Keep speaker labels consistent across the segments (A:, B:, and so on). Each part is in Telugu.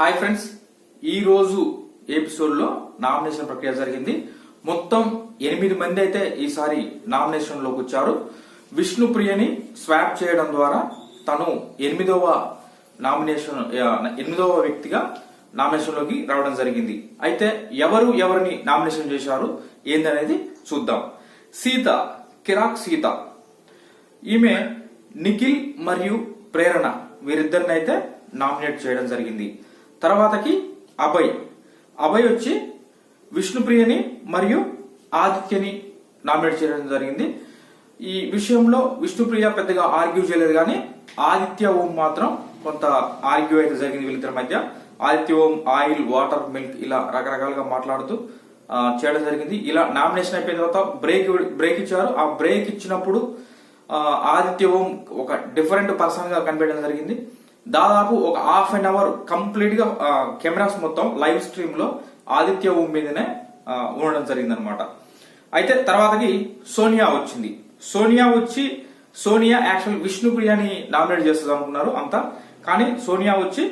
A: హాయ్ ఫ్రెండ్స్ ఈ రోజు ఎపిసోడ్లో నామినేషన్ ప్రక్రియ జరిగింది. మొత్తం ఎనిమిది మంది అయితే ఈసారి నామినేషన్లోకి వచ్చారు. విష్ణుప్రియని స్వాప్ చేయడం ద్వారా తను ఎనిమిదవ నామినేషన్ ఎనిమిదవ వ్యక్తిగా నామినేషన్లోకి రావడం జరిగింది. అయితే ఎవరు ఎవరిని నామినేషన్ చేశారు ఏందనేది చూద్దాం. సీత కిరాక్ సీత. ఈమె నిఖిల్ మరియు ప్రేరణ వీరిద్దరిని అయితే నామినేట్ చేయడం జరిగింది. తర్వాతకి అభయ్. అభయ్ వచ్చి విష్ణుప్రియని మరియు ఆదిత్యని నామినేట్ చేయడం జరిగింది. ఈ విషయంలో విష్ణుప్రియ పెద్దగా ఆర్గ్యూ చేయలేదు కానీ ఆదిత్య ఓం మాత్రం కొంత ఆర్గ్యూ అయితే జరిగింది వీళ్ళిద్దరి మధ్య. Aditya Om oil water milk ఇలా రకరకాలుగా మాట్లాడుతూ చేయడం జరిగింది. ఇలా నామినేషన్ అయిపోయిన తర్వాత బ్రేక్ బ్రేక్ ఇచ్చారు. ఆ బ్రేక్ ఇచ్చినప్పుడు ఆదిత్య ఓం ఒక డిఫరెంట్ పర్సన్గా కనిపించడం జరిగింది. దాదాపు ఒక హాఫ్ అన్ అవర్ కంప్లీట్గా కెమెరాస్ మొత్తం లైవ్ స్ట్రీమ్లో ఆదిత్య ఓం మీదనే ఉండడం జరిగింది అనమాట అయితే తర్వాతకి సోనియా వచ్చింది. సోనియా వచ్చి సోనియా యాక్చువల్ విష్ణుప్రియని నామినేట్ చేస్తుంది అనుకున్నారు అంతా. కానీ సోనియా వచ్చి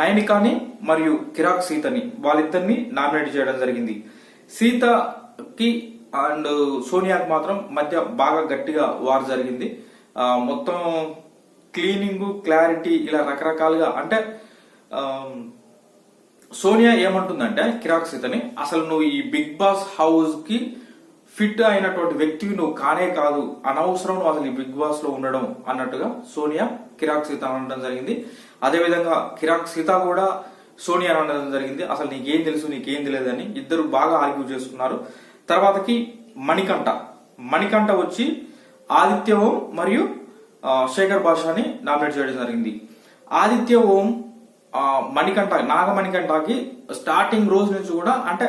A: నైనికాని మరియు కిరాక్ సీతని వాళ్ళిద్దరిని నామినేట్ చేయడం జరిగింది. సీతకి అండ్ సోనియాకి మాత్రం మధ్య బాగా గట్టిగా వార్ జరిగింది. మొత్తం క్లీనింగ్ క్లారిటీ ఇలా రకరకాలుగా అంటే సోనియా ఏమంటుందంటే కిరాక్ సీతని అసలు నువ్వు ఈ బిగ్ బాస్ హౌస్కి ఫిట్ అయినటువంటి వ్యక్తివి నువ్వు కానే కాదు అనవసరం నువ్వు అసలు ఈ బిగ్ బాస్లో ఉండడం అన్నట్టుగా సోనియా కిరాక్ సీత అనడం జరిగింది. అదేవిధంగా కిరాక్ సీత కూడా సోనియా అనడం జరిగింది. అసలు నీకేం తెలుసు నీకేం తెలియదని ఇద్దరు బాగా ఆర్గ్యూ చేసుకున్నారు. తర్వాతకి మణికంఠ. మణికంఠ వచ్చి ఆదిత్యవం మరియు శేఖర్ భాషని నామినేట్ చేయడం జరిగింది. ఆదిత్య ఓం మణికంఠ నాగమణికంఠకి స్టార్టింగ్ రోజు నుంచి కూడా అంటే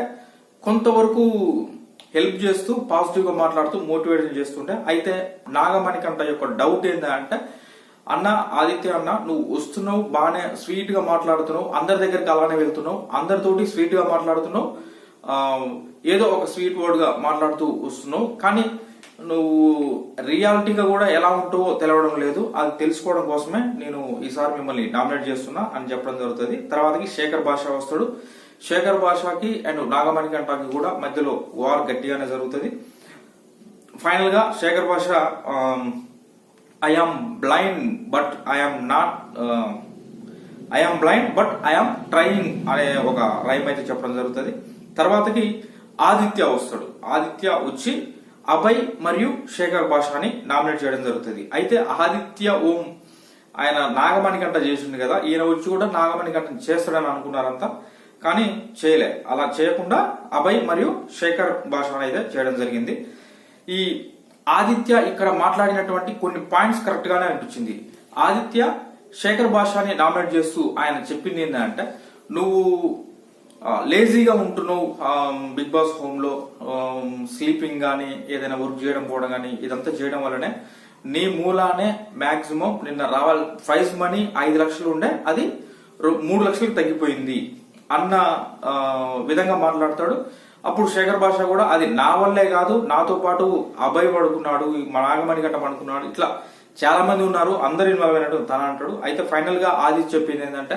A: కొంతవరకు హెల్ప్ చేస్తూ పాజిటివ్గా మాట్లాడుతూ మోటివేషన్ చేస్తుంటే అయితే నాగమణికంఠ యొక్క డౌట్ ఏంటంటే అన్న ఆదిత్య అన్న నువ్వు వస్తున్నావు బాగానే స్వీట్గా మాట్లాడుతున్నావు అందరి దగ్గరికి అలానే వెళ్తున్నావు అందరితోటి స్వీట్గా మాట్లాడుతున్నావు ఏదో ఒక స్వీట్ వర్డ్గా మాట్లాడుతూ వస్తున్నావు కానీ నువ్వు రియాలిటీగా కూడా ఎలా ఉంటావో తెలవడం లేదు. అది తెలుసుకోవడం కోసమే నేను ఈసారి మిమ్మల్ని నామినేట్ చేస్తున్నా అని చెప్పడం జరుగుతుంది. తర్వాతకి శేఖర్ భాష వస్తాడు. శేఖర్ భాషకి అండ్ నాగమణి కంటాకి కూడా మధ్యలో వార్ గట్టిగానే జరుగుతుంది. ఫైనల్గా Shekhar Basha I blind but I am not I am blind but I am trying అనే ఒక రైమ్ అయితే చెప్పడం జరుగుతుంది. తర్వాతకి ఆదిత్య వస్తాడు. ఆదిత్య వచ్చి అభయ్ మరియు శేఖర్ భాషాని నామినేట్ చేయడం జరుగుతుంది. అయితే ఆదిత్య ఓం ఆయన నాగమణికంట చేసిండు కదా ఈయన వచ్చి కూడా నాగమణికంట చేస్తాడని అనుకున్నారంతా కానీ చేయలే. అలా చేయకుండా అభయ్ మరియు శేఖర్ భాషాని అయితే చేయడం జరిగింది. ఈ ఆదిత్య ఇక్కడ మాట్లాడినటువంటి కొన్ని పాయింట్స్ కరెక్ట్ గానే అనిపించింది. ఆదిత్య శేఖర్ భాషాని నామినేట్ చేస్తూ ఆయన చెప్పింది ఏంటంటే నువ్వు లేజీగా ఉంటున్నావు బిగ్ బాస్ హోమ్లో స్లీపింగ్ కానీ ఏదైనా వర్క్ చేయడం పోవడం కానీ ఇదంతా చేయడం వల్లనే నీ మూలానే మాక్సిమం నిన్న రావాలి ప్రైజ్ మనీ ఐదు లక్షలు ఉండే అది మూడు లక్షలకు తగ్గిపోయింది అన్న విధంగా మాట్లాడతాడు. అప్పుడు శేఖర్ భాష కూడా అది నా వల్లే కాదు నాతో పాటు అభయ పడుకున్నాడు మా నాగమణి గట్ట పడుకున్నాడు ఇట్లా చాలా మంది ఉన్నారు అందరు ఇన్వాల్వ్ అయినట్టు తన అంటాడు. అయితే ఫైనల్గా ఆది చెప్పింది ఏంటంటే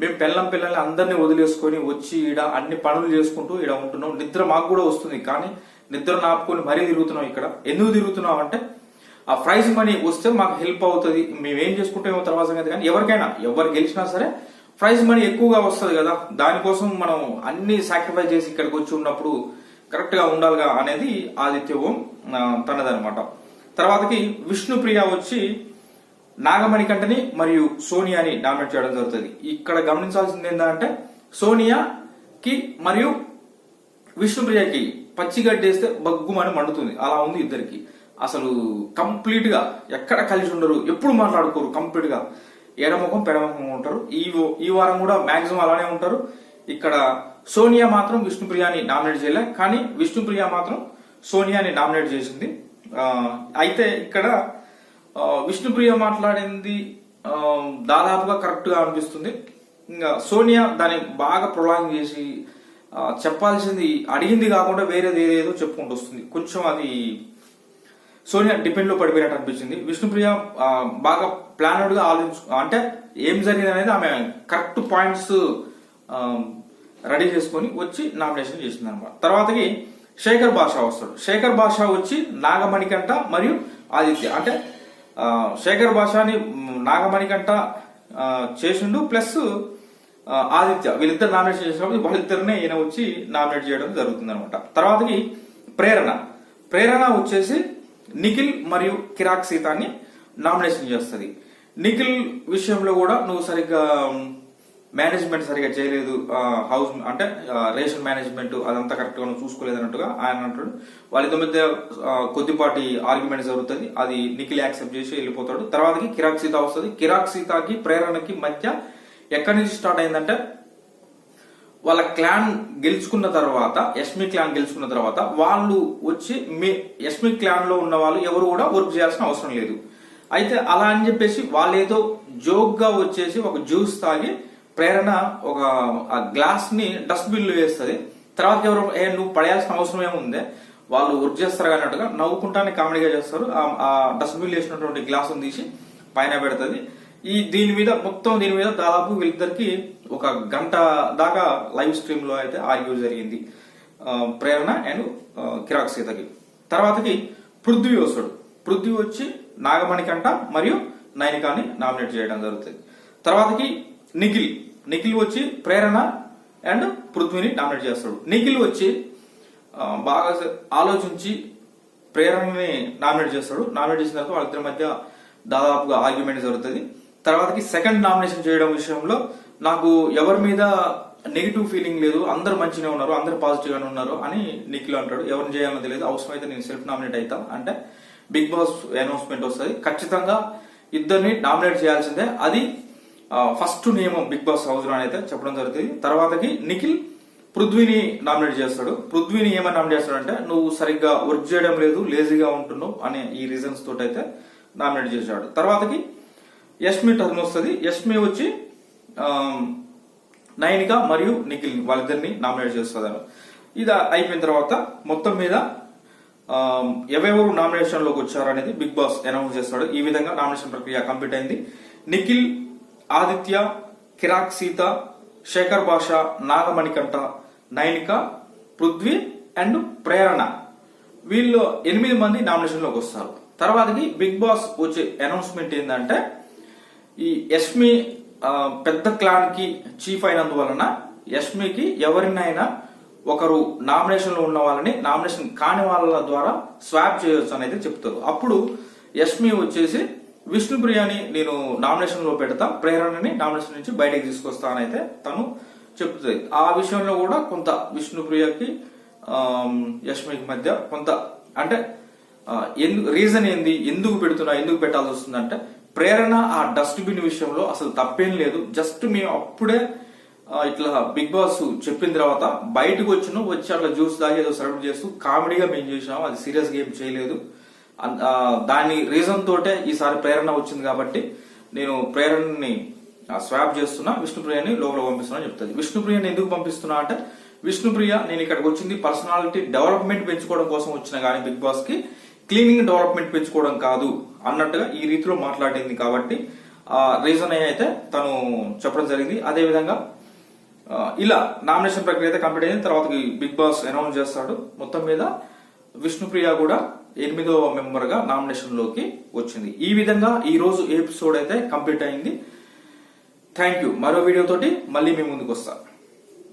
A: మేము పిల్లం పిల్లల్ని అందరినీ వదిలేసుకొని వచ్చి ఈడ అన్ని పనులు చేసుకుంటూ ఈడ ఉంటున్నాం. నిద్ర మాకు కూడా వస్తుంది కానీ నిద్ర నాపుకొని మరీ తిరుగుతున్నాం ఇక్కడ. ఎందుకు తిరుగుతున్నాం అంటే ఆ ప్రైజ్ మనీ వస్తే మాకు హెల్ప్ అవుతుంది. మేము ఏం చేసుకుంటామో తర్వాత సంగతి కానీ ఎవరికైనా ఎవరు గెలిచినా సరే ప్రైజ్ మనీ ఎక్కువగా వస్తుంది కదా. దానికోసం మనం అన్ని సాక్రిఫైస్ చేసి ఇక్కడికి వచ్చి ఉన్నప్పుడు కరెక్ట్గా ఉండాలిగా అనేది ఆదిత్య ఓం తనదనమాట. తర్వాతకి విష్ణుప్రియ వచ్చి నాగమణికంఠని మరియు సోనియాని నామినేట్ చేయడం జరుగుతుంది. ఇక్కడ గమనించాల్సింది ఏంటంటే సోనియాకి మరియు విష్ణుప్రియకి పచ్చిగడ్డేస్తే బగ్గుమని మండుతుంది. అలా ఉంది ఇద్దరికి. అసలు కంప్లీట్గా ఎక్కడ కలిసి ఉండరు ఎప్పుడు మాట్లాడుకోరు కంప్లీట్గా ఎడముఖం పెడముఖం ఉంటారు. ఈ ఈ వారం కూడా మాక్సిమం అలానే ఉంటారు. ఇక్కడ సోనియా మాత్రం విష్ణుప్రియాని నామినేట్ చేయలే కానీ విష్ణుప్రియ మాత్రం సోనియాని నామినేట్ చేసింది. అయితే ఇక్కడ విష్ణుప్రియ మాట్లాడింది దాదాపుగా కరెక్ట్గా అనిపిస్తుంది. ఇంకా సోనియా దాన్ని బాగా ప్రొలాంగ్ చేసి చెప్పాల్సింది అడిగింది కాకుండా వేరేది ఏదేదో చెప్పుకుంటూ వస్తుంది. కొంచెం అది సోనియా డిపెండ్లో పడిపోయినట్టు అనిపించింది. విష్ణుప్రియ బాగా ప్లానెడ్గా ఆలోచించు అంటే ఏం జరిగింది అనేది ఆమె కరెక్ట్ పాయింట్స్ రెడీ చేసుకొని వచ్చి నామినేషన్ చేసింది అనమాట తర్వాతకి శేఖర్ బాషా వస్తాడు. శేఖర్ బాషా వచ్చి నాగమణికంట మరియు ఆదిత్య అంటే శేఖర్ భాషాని నాగమణి నాగమణికంట చేసిండు ప్లస్ ఆదిత్య. వీళ్ళిద్దరు నామినేషన్ చేసినప్పుడు వాళ్ళిద్దరినే ఈయన వచ్చి నామినేట్ చేయడం జరుగుతుంది అనమాట తర్వాతకి ప్రేరణ. ప్రేరణ వచ్చేసి నిఖిల్ మరియు కిరాక్ సీతాన్ని నామినేషన్ చేస్తుంది. నిఖిల్ విషయంలో కూడా నువ్వు సరిగ్గా మేనేజ్మెంట్ సరిగ్గా చేయలేదు హౌస్ అంటే రేషన్ మేనేజ్మెంట్ అదంతా కరెక్ట్గా చూసుకోలేదు అన్నట్టుగా ఆయన అంటాడు వాళ్ళిద్దరి మధ్య కొద్దిపాటి ఆర్గ్యుమెంట్ జరుగుతుంది. అది నిఖిల్ యాక్సెప్ట్ చేసి వెళ్ళిపోతాడు. తర్వాతకి కిరాక్ సీత వస్తుంది. కిరాక్ సీతకి ప్రేరణకి మధ్య ఎక్కడి నుంచి స్టార్ట్ అయిందంటే వాళ్ళ క్లాన్ గెలుచుకున్న తర్వాత ఎస్మి క్లాన్ గెలుచుకున్న తర్వాత వాళ్ళు వచ్చి మీ ఎస్మి క్లాన్లో ఉన్న వాళ్ళు ఎవరు కూడా వర్క్ చేయాల్సిన అవసరం లేదు. అయితే అలా అని చెప్పేసి వాళ్ళు ఏదో జోక్గా వచ్చేసి ఒక జ్యూస్ తాగి ప్రేరణ ఒక ఆ గ్లాస్ని డస్ట్బిన్లో వేస్తుంది. తర్వాత ఎవరు ఏ నువ్వు పడేయాల్సిన అవసరం ఏముంది వాళ్ళు వర్క్ చేస్తారు అన్నట్టుగా నవ్వుకుంటానే కామెడీగా చేస్తారు. ఆ- డస్ట్ డస్ట్బిన్ వేసినటువంటి గ్లాస్ తీసి పైన పెడుతుంది. ఈ దీని మీద మొత్తం దీని మీద దాదాపు వీళ్ళిద్దరికి ఒక గంట దాకా లైవ్ స్ట్రీమ్లో అయితే ఆర్గ్యూ జరిగింది. ప్రేరణ అండ్ కిరాక్ సీతకి. తర్వాతకి పృథ్వీ వస్తాడు. పృథ్వీ వచ్చి నాగమణికంట మరియు నైనికాని నామినేట్ చేయడం జరుగుతుంది. తర్వాతకి నిఖిల్. నిఖిల్ వచ్చి ప్రేరణ అండ్ పృథ్వీని నామినేట్ చేస్తాడు. నిఖిల్ వచ్చి బాగా ఆలోచించి ప్రేరణని నామినేట్ చేస్తాడు. నామినేట్ చేసిన తర్వాత వాళ్ళిద్దరి మధ్య దాదాపుగా ఆర్గ్యుమెంట్ జరుగుతుంది. తర్వాతకి సెకండ్ నామినేషన్ చేయడం విషయంలో నాకు ఎవరి మీద నెగిటివ్ ఫీలింగ్ లేదు అందరు మంచిగా ఉన్నారు అందరు పాజిటివ్ గానే ఉన్నారు అని నిఖిల్ అంటాడు. ఎవరిని చేయాలని తెలియదు. అవసరమైతే నేను సెల్ఫ్ నామినేట్ అవుతా అంటే బిగ్ బాస్ అనౌన్స్మెంట్ వస్తుంది. ఖచ్చితంగా ఇద్దరిని నామినేట్ చేయాల్సిందే. అది ఫస్ట్ నియమం బిగ్ బాస్ హౌస్లో అయితే చెప్పడం జరుగుతుంది. తర్వాతకి నిఖిల్ పృథ్వీని నామినేట్ చేస్తాడు. పృథ్వీని ఏమైనా నామినేట్ చేస్తాడంటే నువ్వు సరిగ్గా వర్క్ చేయడం లేదు లేజీగా ఉంటున్నావు అనే ఈ రీజన్స్ తోటి అయితే నామినేట్ చేశాడు. తర్వాతకి యష్మి టర్న్ వస్తుంది యష్మి వచ్చి నయనిక మరియు నిఖిల్ వాళ్ళిద్దరిని నామినేట్ చేస్తుంది ఇది అయిపోయిన తర్వాత మొత్తం మీద ఎవరెవరు నామినేషన్లోకి వచ్చారు అనేది బిగ్ బాస్ అనౌన్స్ చేస్తాడు. ఈ విధంగా నామినేషన్ ప్రక్రియ కంప్లీట్ అయింది. నిఖిల్ ఆదిత్య కిరాక్ సీత శేఖర్ భాష నాగమణికంఠ నైనిక పృథ్వీ అండ్ ప్రేరణ. వీళ్ళు ఎనిమిది మంది నామినేషన్లోకి వస్తారు. తర్వాతకి బిగ్ బాస్ వచ్చే అనౌన్స్మెంట్ ఏంటంటే ఈ యష్మి పెద్ద క్లాన్కి చీఫ్ అయినందువలన యష్మికి ఎవరినైనా ఒకరు నామినేషన్లో ఉన్న వాళ్ళని నామినేషన్ కాని వాళ్ళ ద్వారా స్వాప్ చేయొచ్చు అనేది చెప్తారు. అప్పుడు యష్మి వచ్చేసి విష్ణుప్రియని నేను నామినేషన్లో పెడతా. ప్రేరణని నామినేషన్ నుంచి బయటకు తీసుకొస్తా అని అయితే తను చెప్తుంది. ఆ విషయంలో కూడా కొంత విష్ణుప్రియకి యష్మికి మధ్య కొంత అంటే ఎందుకు రీజన్ ఏంది ఎందుకు పెడుతున్నా ఎందుకు పెట్టాల్సి వస్తుందంటే ప్రేరణ ఆ డస్ట్బిన్ విషయంలో అసలు తప్పేం లేదు. జస్ట్ మేము అప్పుడే ఇట్లా బిగ్ బాస్ చెప్పిన తర్వాత బయటకు వచ్చిన వచ్చి అట్లా జ్యూస్ దాగి ఏదో సర్వ్ చేస్తూ కామెడీగా మేము చేసాము అది సీరియస్ గేమ్ ఏం చేయలేదు. దాని రీజన్ తోటే ఈసారి ప్రేరణ వచ్చింది కాబట్టి నేను ప్రేరణని స్వాప్ చేస్తున్నా విష్ణుప్రియని లోపల పంపిస్తున్నా చెప్తుంది. విష్ణుప్రియని ఎందుకు పంపిస్తున్నా అంటే విష్ణుప్రియ నేను ఇక్కడికి వచ్చింది పర్సనాలిటీ డెవలప్మెంట్ పెంచుకోవడం కోసం వచ్చిన కానీ బిగ్ బాస్కి క్లీనింగ్ డెవలప్మెంట్ పెంచుకోవడం కాదు అన్నట్టుగా ఈ రీతిలో మాట్లాడింది కాబట్టి ఆ రీజన్ అయితే తను చెప్పడం జరిగింది అదే విధంగా ఇలా నామినేషన్ ప్రక్రియ అయితే కంప్లీట్ అయింది. తర్వాత బిగ్ బాస్ అనౌన్స్ చేస్తాడు. మొత్తం మీద విష్ణుప్రియ కూడా ఎనిమిదవ మెంబర్గా నామినేషన్లోకి వచ్చింది. ఈ విధంగా ఈ రోజు ఎపిసోడ్ అయితే కంప్లీట్ అయింది. థ్యాంక్ యూ మరో వీడియోతోటి మళ్ళీ మీ ముందుకు వస్తాను